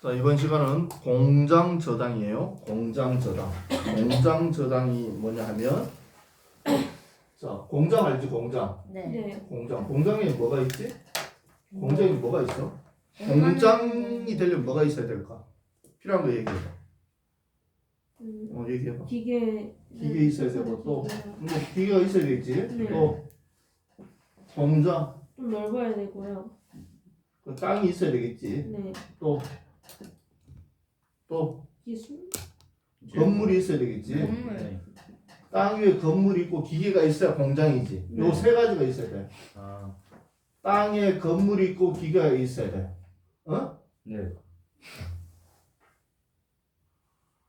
자 이번 시간은 공장 저당이에요. 공장 저당. 공장 저당이 뭐냐 하면 자 공장 알지 공장. 네. 네. 공장. 공장에 뭐가 있지? 공장에 뭐가 있어? 공장이 되려면 뭐가 있어야 될까? 필요한 거 얘기해봐. 음, 어 얘기해봐. 기계. 기계 있어야 되고 또 기계가 뭐 기계가 있어야겠지. 네. 또 공장 좀 넓어야 되고요. 그 땅이 있어야 되겠지. 네. 또 또 기술. 건물이 있어야 되겠지. 건물. 땅 위에 건물이 있고 기계가 있어야 공장이지. 요 네. 세 가지가 있어야 돼. 아, 땅에 건물이 있고 기계가 있어야 돼. 어? 네.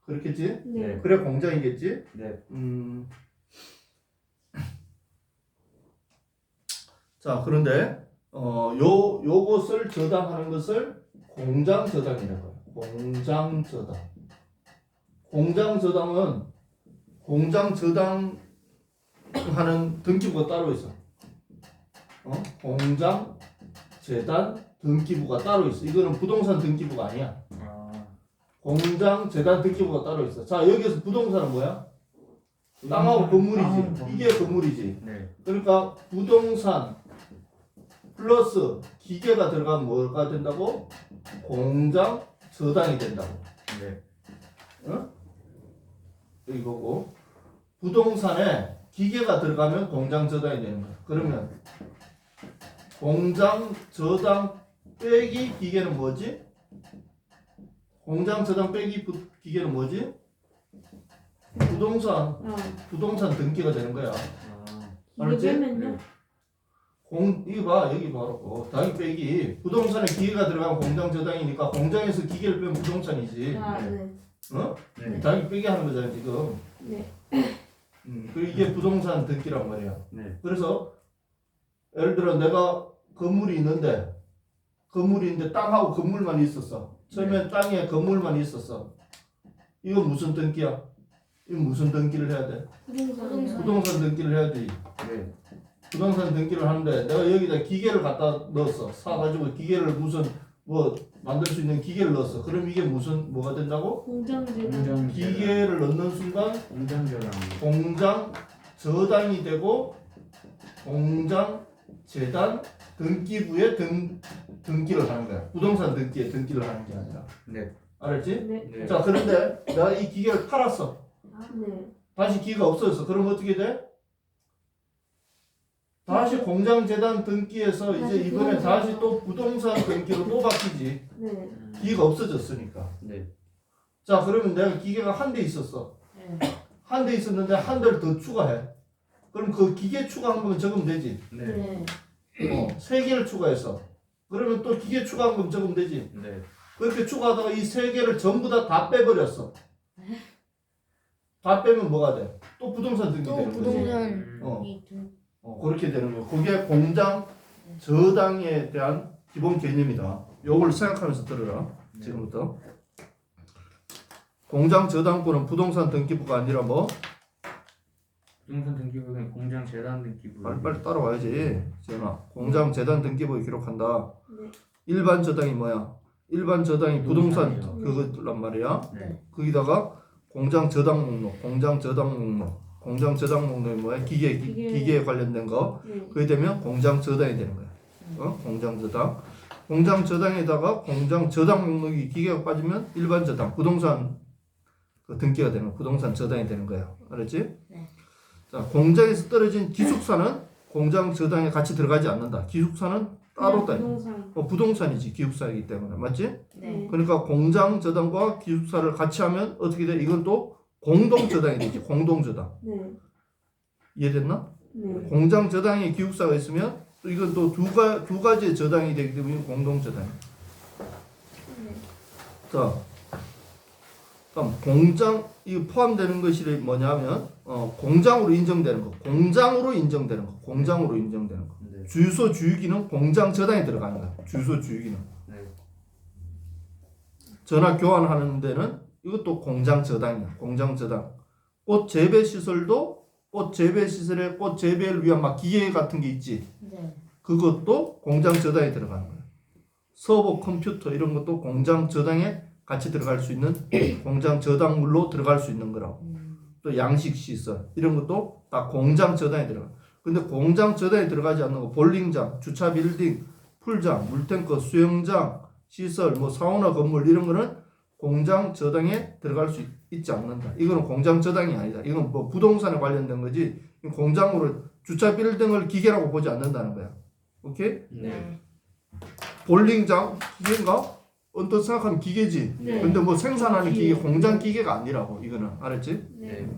그렇겠지? 네. 그래 공장이겠지? 네. 음. 자 그런데 어 요 요것을 저당하는 것을 공장 저당이라고 해요. 공장 저당. 공장 저당은 공장 저당 하는 등기부가 따로 있어. 어? 공장 재단 등기부가 따로 있어. 이거는 부동산 등기부가 아니야. 아, 공장 재단 등기부가 따로 있어. 자 여기서 부동산은 뭐야? 땅하고 건물이지. 건물. 이게 건물이지. 네. 그러니까 부동산 플러스 기계가 들어가면 뭐가 된다고? 공장 저당이 된다고. 네. 이거고 부동산에 기계가 들어가면 공장 저당이 되는 거야. 그러면 공장 저당 빼기 기계는 뭐지? 공장 저당 빼기 부- 기계는 뭐지? 부동산 아, 부동산 등기가 되는 거야. 아, 알았지? 빼면요? 공 이거 봐 여기 바로 어, 당이 빼기 부동산에 기계가 들어가면 공장 저당이니까 공장에서 기계를 빼면 부동산이지. 아, 네. 네. 어? 네. 당이 빼기 하는 거잖아 지금. 네. 음, 그 이게 부동산 등기란 말이야. 네. 그래서 예를 들어 내가 건물이 있는데 건물이 있는데 땅하고 건물만 있었어. 처음엔 땅에 건물만 있었어. 이거 무슨 등기야? 이거 무슨 등기를 해야 돼? 부동산. 부동산 등기를 해야 돼. 네. 부동산 등기를 하는데 내가 여기다 기계를 갖다 넣었어. 사가지고 기계를 무슨 뭐 만들 수 있는 기계를 넣었어. 그럼 이게 무슨 뭐가 된다고? 공장 재단. 공장 기계를 넣는 순간 공장 저당. 공장 저당이 되고 공장 재단 등기부에 등 등기를 하는 거야. 부동산 등기에 등기를 하는 게 아니라. 네. 알았지? 네. 네. 자 그런데 내가 이 기계를 팔았어. 네. 다시 기계가 없어졌어. 그럼 어떻게 돼? 다시 공장 재단 등기에서 이제 다시 이번에 부동산. 다시 또 부동산 등기로 또 바뀌지. 네. 기계가 없어졌으니까. 네. 자 그러면 내가 기계가 한 대 있었어. 네. 한 대 있었는데 한 대를 더 추가해. 그럼 그 기계 추가한 거면 적으면 되지. 네. 네. 어, 세 개를 추가했어. 그러면 또 기계 추가한 거면 적으면 되지. 네. 그렇게 추가하다가 이 세 개를 전부 다 다 빼버렸어. 다 빼면 뭐가 돼? 또 부동산 등기 또 되는 거지. 부동산 음. 어. 이 등- 어, 그렇게 되는 거예요. 그게 공장 저당에 대한 기본 개념이다. 요걸 생각하면서 들어라. 네. 지금부터. 공장 저당권은 부동산 등기부가 아니라 뭐? 부동산 등기부는 공장 재단 등기부. 빨리 빨리 따라와야지. 지현아. 공장 재단 등기부에 기록한다. 네. 일반 저당이 뭐야? 일반 저당이 부동산 부동산이요. 그거란 말이야. 네. 거기다가 공장 저당 목록, 공장 저당 목록, 공장 저당 목록이 뭐야? 기계, 기, 기계. 기계에 관련된 거. 네. 그게 되면 공장 저당이 되는 거야. 어? 공장 저당. 공장 저당에다가 공장 저당 목록이 기계가 빠지면 일반 저당, 부동산 그 등기가 되는. 부동산 저당이 되는 거야. 알았지? 네. 자, 공장에서 떨어진 기숙사는 공장 저당에 같이 들어가지 않는다. 기숙사는 따로 따. 부동산. 어, 부동산이지 기숙사이기 때문에 맞지? 네. 그러니까 공장 저당과 기숙사를 같이 하면 어떻게 돼? 이건 또 공동 저당이 되지. 공동 저당. 네. 이해됐나? 네. 공장 저당에 기숙사가 있으면 또 이건 또두 가, 두 가지의 저당이 되기 때문에 공동 저당. 자, 그럼 공장 이 포함되는 것이 뭐냐면 어, 공장으로 인정되는 거, 공장으로 인정되는 거, 공장으로 인정되는 거. 네. 주유소 주유기는 공장 저당에 들어가는 거야. 주유소 주유기는. 네. 전화 교환하는 데는 이것도 공장 저당이야. 공장 저당. 꽃 재배 시설도 꽃 재배 시설에 꽃 재배를 위한 막 기계 같은 게 있지. 네. 그것도 공장 저당에 들어가는 거야. 서버 컴퓨터 이런 것도 공장 저당에 같이 들어갈 수 있는 공장 저당물로 들어갈 수 있는 거라고. 또 양식 시설 이런 것도 다 공장 저당에 들어가. 근데 공장 저당에 들어가지 않는 거 볼링장, 주차 빌딩, 풀장, 물탱커, 수영장, 시설, 뭐 사우나 건물 이런 거는 공장 저당에 들어갈 수 있- 있지 않는다. 이거는 공장 저당이 아니다. 이건 뭐 부동산에 관련된 거지. 공장으로 주차 빌딩을 기계라고 보지 않는다는 거야. 오케이? 네. 볼링장 기계인가? 언뜻 생각하면 기계지. 네. 근데 뭐 생산하는 기계. 공장 기계가 아니라고 이거는 알았지? 네.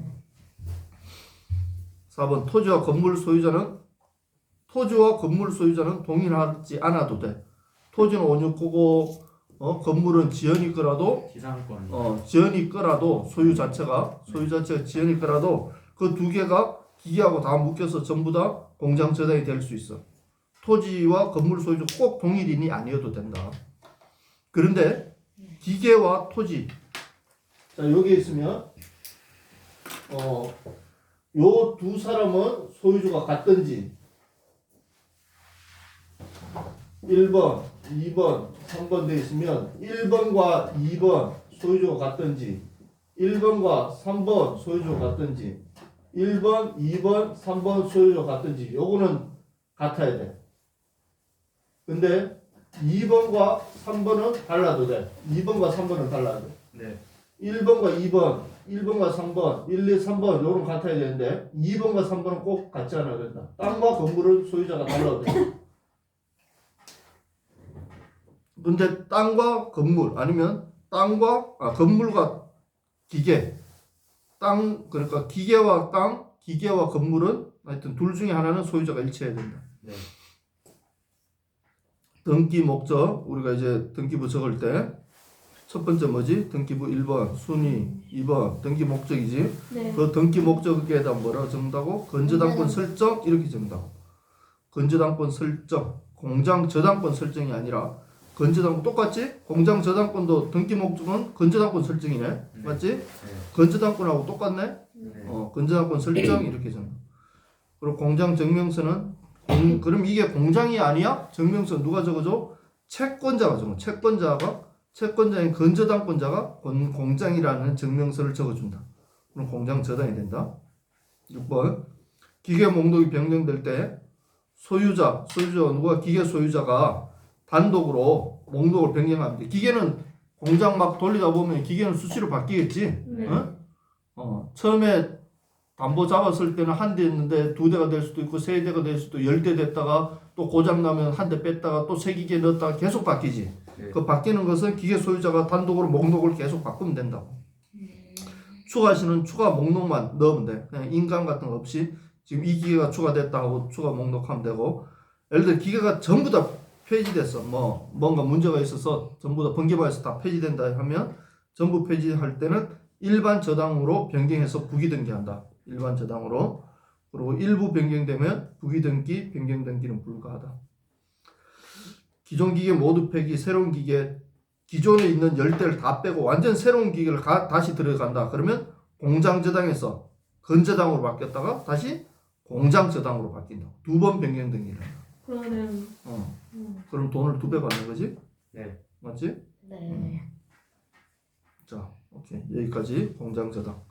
4번 토지와 건물 소유자는 토지와 건물 소유자는 동일하지 않아도 돼. 토지는 원유코고 어, 건물은 지연이 거라도 지상권. 어, 지연이 거라도 소유 자체가 소유 자체가 지연이 거라도 그 두 개가 기계하고 다 묶여서 전부 다 공장 저당이 될 수 있어. 토지와 건물 소유자 꼭 동일인이 아니어도 된다. 그런데 기계와 토지 자 여기 있으면 어 요 두 사람은 소유주가 같든지 1번, 2번, 3번 돼 있으면 1번과 2번 소유주가 같든지 1번과 3번 소유주가 같든지 1번, 2번, 3번 소유주가 같든지 요거는 같아야 돼. 근데 2번과 3번은 달라도 돼. 2번과 3번은 달라도 돼. 네. 1번과 2번, 1번과 3번, 1, 2, 3번 요런 같아야 되는데 2번과 3번은 꼭 같지 않아야 된다. 땅과 건물은 소유자가 달라도 돼. 근데 땅과 건물 아니면 땅과 아 건물과 기계 땅 그러니까 기계와 땅 기계와 건물은 하여튼 둘 중에 하나는 소유자가 일치해야 된다. 네. 등기 목적 우리가 이제 등기부 적을 때 첫 번째 뭐지? 등기부 1번 순위 2번 등기 목적이지. 네. 그 등기 목적에다 뭐라고 적는다고? 건저당권 설정 이렇게 적는다고. 건저당권 설정 공장 저당권 설정이 아니라 건저당권 똑같지? 공장 저당권도 등기 목적은 건저당권 설정이네. 맞지? 네. 건저당권하고 똑같네. 네. 어, 건전학권 설정 이렇게 적는. 그리고 공장 증명서는 공, 그럼 이게 공장이 아니야? 증명서 누가 적어줘? 채권자가 적어. 채권자가 채권자인 건저당권자가 공, 공장이라는 증명서를 적어준다. 그럼 공장 저당이 된다. 6번 기계 목록이 변경될 때 소유자, 소유자 누가 기계 소유자가 단독으로 목록을 변경합니다. 기계는 공장 막 돌리다 보면 기계는 수시로 바뀌겠지. 네. 어? 어, 처음에 담보 잡았을 때는 한 대였는데 두 대가 될 수도 있고 세 대가 될 수도 열 대 됐다가 또 고장 나면 한 대 뺐다가 또새 기계 넣었다가 계속 바뀌지. 네. 그 바뀌는 것은 기계 소유자가 단독으로 목록을 계속 바꾸면 된다고. 추가하시는 추가 목록만 넣으면 돼. 그냥 인감 같은 거 없이 지금 이 기계가 추가됐다 하고 추가 목록하면 되고 예를 들어 기계가 전부 다 폐지됐어. 뭐 뭔가 문제가 있어서 전부 다 번개발에서 다 폐지된다 하면 전부 폐지할 때는 일반 저당으로 변경해서 부기 등기한다. 일반 저당으로. 그리고 일부 변경되면 부기 등기, 변경 등기는 불가하다. 기존 기계 모두 폐기, 새로운 기계 기존에 있는 열대를 다 빼고 완전 새로운 기계를 가- 다시 들어간다. 그러면 공장 저당에서 건저당으로 바뀌었다가 다시 공장 저당으로 바뀐다. 두 번 변경 등기를 한다. 그러면 어. 음. 그럼 돈을 두 배 받는 거지? 네. 맞지? 네. 자, 오케이. 여기까지 공장 저당.